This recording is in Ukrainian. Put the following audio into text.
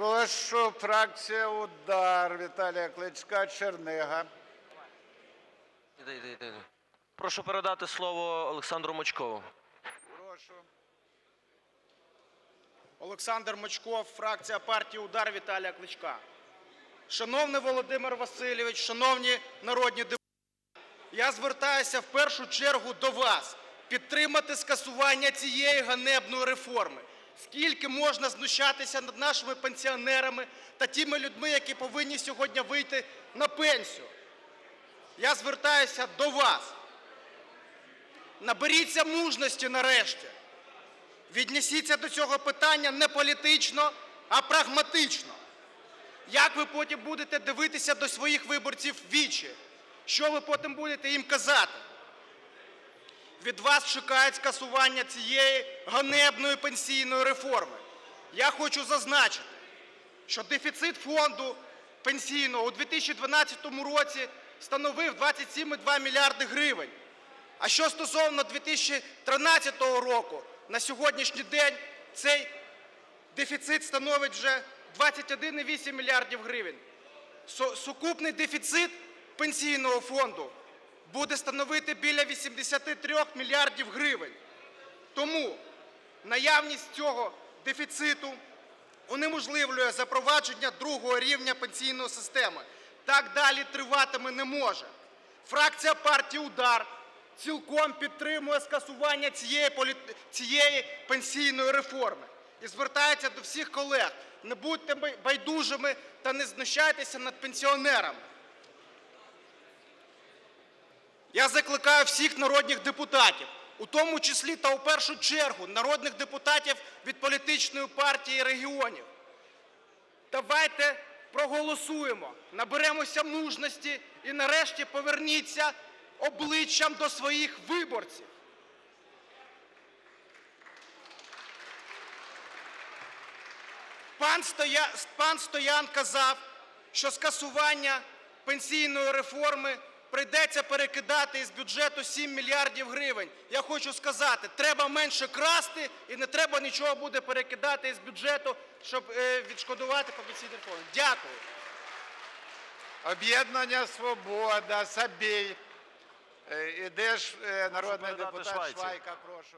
Прошу, фракція Удар Віталія Кличка, Чернига. Іди, іди, іди. Прошу передати слово Олександру Мочкову. Прошу. Олександр Мочков, фракція партії Удар Віталія Кличка. Шановний Володимир Васильович, шановні народні депутати, я звертаюся в першу чергу до вас підтримати скасування цієї ганебної реформи. Скільки можна знущатися над нашими пенсіонерами та тими людьми, які повинні сьогодні вийти на пенсію? Я звертаюся до вас. Наберіться мужності нарешті. Віднесіться до цього питання не політично, а прагматично. Як ви потім будете дивитися до своїх виборців вічі? Що ви потім будете їм казати? Від вас чекають скасування цієї ганебної пенсійної реформи. Я хочу зазначити, що дефіцит фонду пенсійного у 2012 році становив 27,2 мільярди гривень. А що стосовно 2013 року, на сьогоднішній день цей дефіцит становить вже 21,8 мільярдів гривень. Сукупний дефіцит пенсійного фонду буде становити біля 83 мільярдів гривень. Тому наявність цього дефіциту унеможливлює запровадження другого рівня пенсійної системи. Так далі триватиме не може. Фракція партії Удар цілком підтримує скасування цієї, політ- цієї пенсійної реформи і звертається до всіх колег. Не будьте байдужими та не знущайтеся над пенсіонерами. Я закликаю всіх народних депутатів, у тому числі та у першу чергу народних депутатів від політичної партії регіонів. Давайте проголосуємо, наберемося мужності і нарешті поверніться обличчям до своїх виборців. Пан, Стоя... пан Стоян казав, що скасування пенсійної реформи прийдеться перекидати із бюджету 7 мільярдів гривень. Я хочу сказати, треба менше красти і не треба нічого буде перекидати із бюджету, щоб е, відшкодувати по пенсійній. Дякую. Об'єднання Свобода, Сабій. Е, Іде е, народний депутат Швайка, прошу.